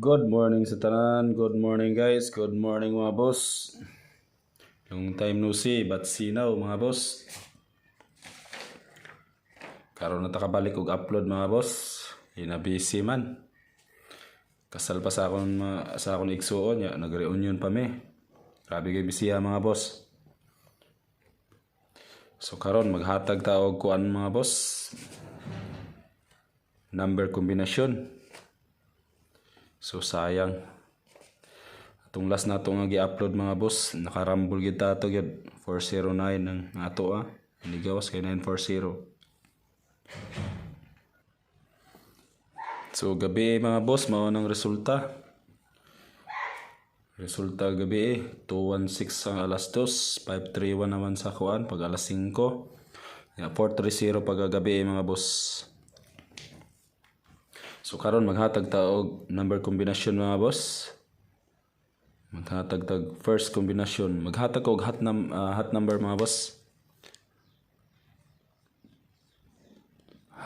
Good morning sa tanan. Good morning guys. Good morning mga boss. Long time no see, but sinaw mga boss. Karon na takabalik og upload mga boss. Ina busy man. Kasal pa sa akong mga- sa akong igsuon ya, nag-reunion pa mi. Grabe kay busy mga boss. So karon maghatag ta og kuan mga boss. Number kombinasyon. So sayang. Atong last na ito nga gi-upload mga boss, nakarambol gid ta to gyud 409 ng ato ah. Hindi gawas kay 940. So gabi mga boss, mao nang resulta. Resulta gabi eh, 216 ang alas 2, 531 naman sa kuan pag alas 5. Yeah, 430 pag gabi eh, mga boss. So karon maghatag ta og number kombinasyon mga boss. Maghatag tag first kombinasyon. Maghatag og hot num ah, hot number mga boss.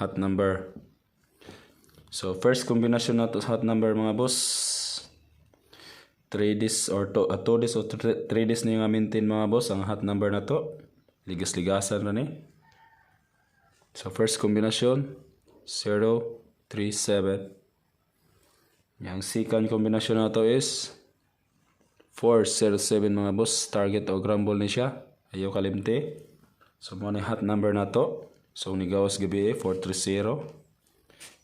Hot number. So first kombinasyon nato sa hot number mga boss. 3 days or to, uh, 2 days or 3 days na yung maintain mga boss ang hot number na to. Ligas-ligasan na ni. So first kombinasyon 0 3 7. Yang second kombinasyon na to is 407 mga boss. Target o grumble ni siya. Ayaw kalimte. So mo yung hot number na to. So nigawas gabi eh 430.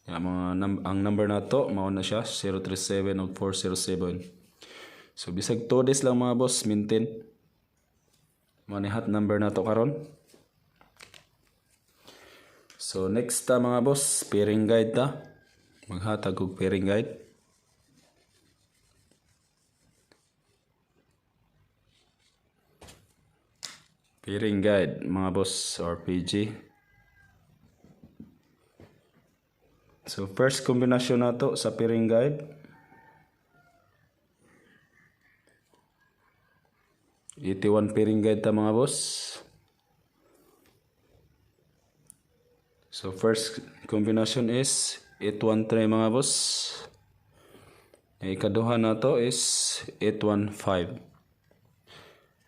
Yan, mga num- ang number na to mao na siya 037 o 407. So bisag 2 days lang mga boss maintain. Mo yung hot number na to karon. So next ta mga boss, pairing guide ta. Maghatag og pairing guide. Pairing guide mga boss or PG. So first kombinasyon nato sa pairing guide. Eighty-one pairing guide ta mga boss. So first combination is 813 mga boss. Ikaduha na to is 815.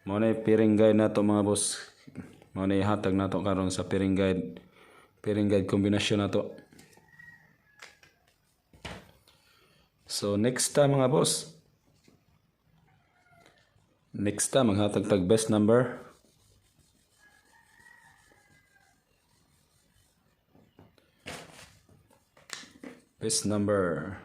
Mo na yung pairing guide na to mga boss. Mo na ihatag na to karon sa pairing guide. Pairing guide combination na to. So next time mga boss. Next time maghatag tag best number. Best number.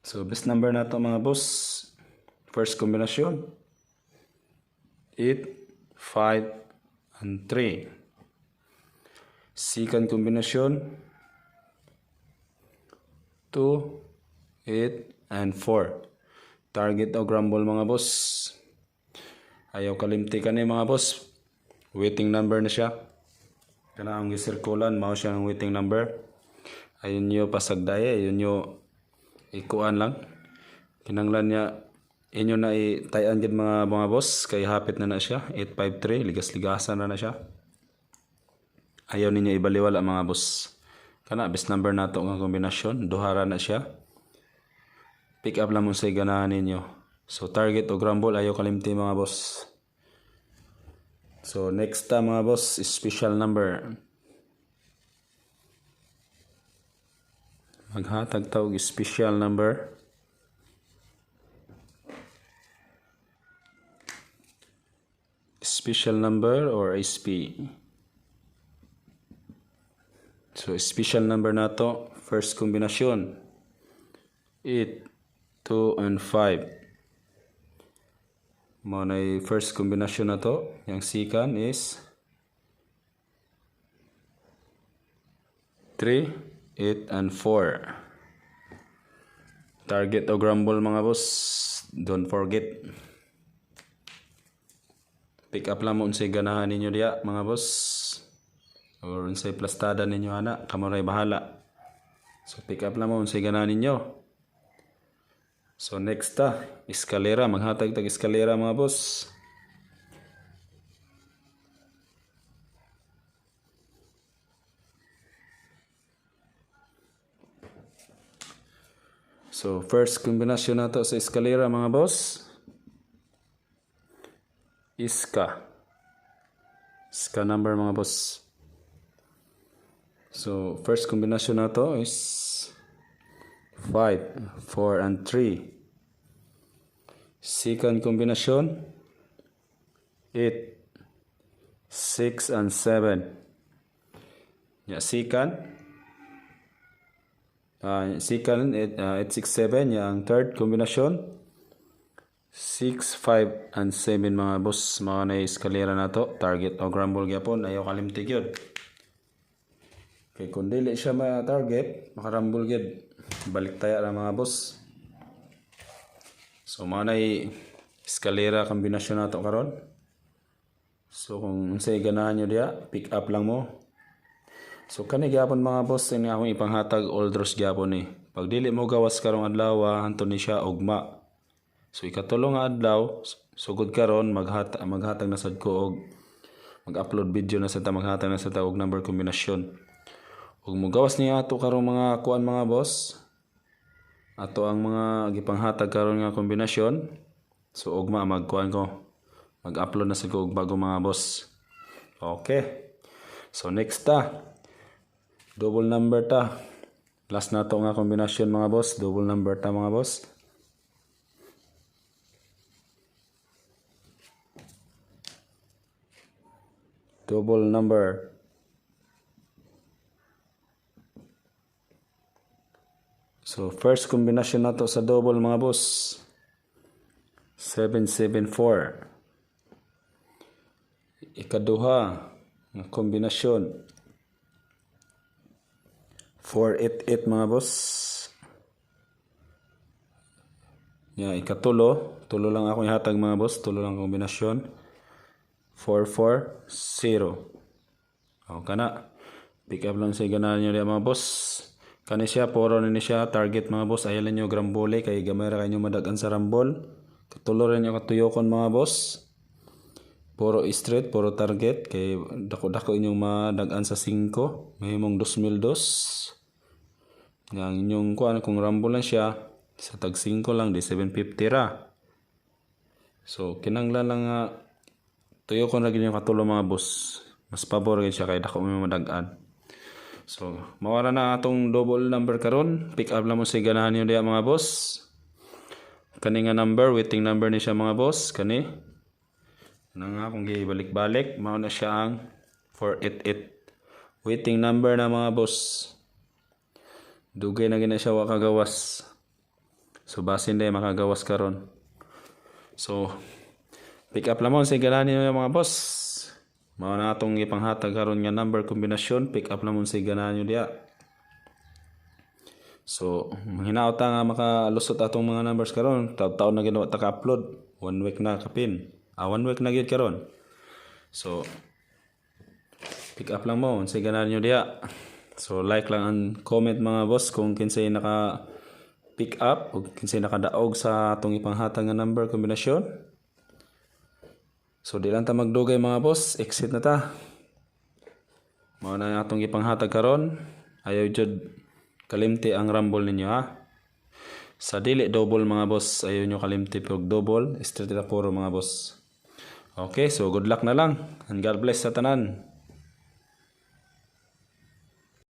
So best number na to mga boss. First kombinasyon. 8, 5, and 3. Second kombinasyon. 2, 8, and 4. Target o grumble mga boss. Ayaw kalimti ka ni mga boss. Waiting number na siya. Kana ang gisirkulan, mao siya ang waiting number. Ayun nyo pasagdaya, ayun nyo ikuan lang. Kinanglan niya, inyo na itayan gid mga mga boss, kay hapit na na siya. 853, ligas-ligasan na na siya. Ayaw ninyo ibaliwala mga boss. Kana, best number na to nga kombinasyon. Duhara na siya. Pick up lang mo sa ganahan ninyo. So target o grumble ayaw kalimti mga boss. So next time mga boss is special number. Maghatag tawag special number. Special number or SP. So special number na to, first kombinasyon. 8, 2, and 5. Mo na first kombinasyon na to. Yung second is 3, 8, and 4. Target o grumble mga boss. Don't forget. Pick up lang mo unsay ganahan ninyo diya mga boss. Or unsay plastada ninyo ana. Kamuray bahala. So pick up lang mo unsay ganahan ninyo. So next ta, eskalera. Maghatag tag eskalera mga boss. So first kombinasyon nato sa eskalera mga boss. Iska. Iska number mga boss. So first kombinasyon nato is 5, 4, and 3. Second kombinasyon 8, 6, and 7. Ya, second. Uh, second, 8, uh, 8, 6, 7. Yang third kombinasyon 6, 5, and 7 mga boss. Mga na eskalera na to. Target o grumble gyapon. Ayaw kalimtig yun. Kay kung dili siya ma-target, makarambol gyud. Balik tayo na mga boss. So mga na eskalera kombinasyon na to karon. So kung unsay ganahan nyo diya, pick up lang mo. So kani gyapon mga boss ini akong ipanghatag oldros gyapon ni. Pag dili mo gawas karong adlaw, hanto ni siya ugma. So ikatulo nga adlaw, sugod karon maghat maghatag na sad ko og mag-upload video na sa ta maghatag na sa ta og number kombinasyon. Ug mo gawas niya ato karong mga kuan mga boss. Ato ang mga gipanghatag karon nga kombinasyon. So ugma magkuan ko. Mag-upload na sa og bago mga boss. Okay. So next ta. Double number ta. Last na to nga kombinasyon mga boss. Double number ta mga boss. Double number. So first kombinasyon na to sa double mga boss. 774. Ikaduha nga kombinasyon 488 mga boss. Ya, ikatulo, tulo lang ako ihatag mga boss, tulo lang kombinasyon. 440. O kana. Pick up lang sa ganahan nyo mga boss. Kani siya, puro ni siya, target mga boss. Ayalan nyo grambole, kay gamay ra kayo madagan sa rambol. Katulo rin katuyokon mga boss. Puro straight, puro target. Kay dako-dako inyong madagan sa 5. May mong 2002. Yang inyong kuan kung rambol lang siya, sa tag 5 lang, di 750 ra. So, kinanglan lang nga, tuyo ko na katulo mga boss. Mas pabor siya kay dako may madagan. So, mawala na atong double number karon. Pick up lang mo sa ganahan niyo mga boss. Kani nga number, waiting number ni siya mga boss. Kani. Ano nga kung gibalik-balik, mao na siya ang 488. Waiting number na mga boss. Dugay na gina siya wa kagawas. So basin day makagawas karon. So pick up lamon sa ganahan niyo mga boss. Mao na atong ipanghatag karon nga number kombinasyon, pick up lamon sa ganahan niyo diya. So, hinaot ta nga makalusot atong mga numbers karon. Taw-taon na ginawa ta ka-upload. One week na kapin. Ah, one week na gyud karon. So, pick up lang mo sa ganahan niyo diya. So, like lang ang comment mga boss kung kinsay naka pick up o kinsay nakadaog sa atong ipanghatag nga number kombinasyon. So, di lang ta magdugay mga boss. Exit na ta. Mao na atong ipanghatag karon. Ayaw jud kalimti ang rumble ninyo ha. Sa dili double mga boss, ayaw nyo kalimti pag double, straight na puro mga boss. Okay, so good luck na lang. And God bless sa tanan.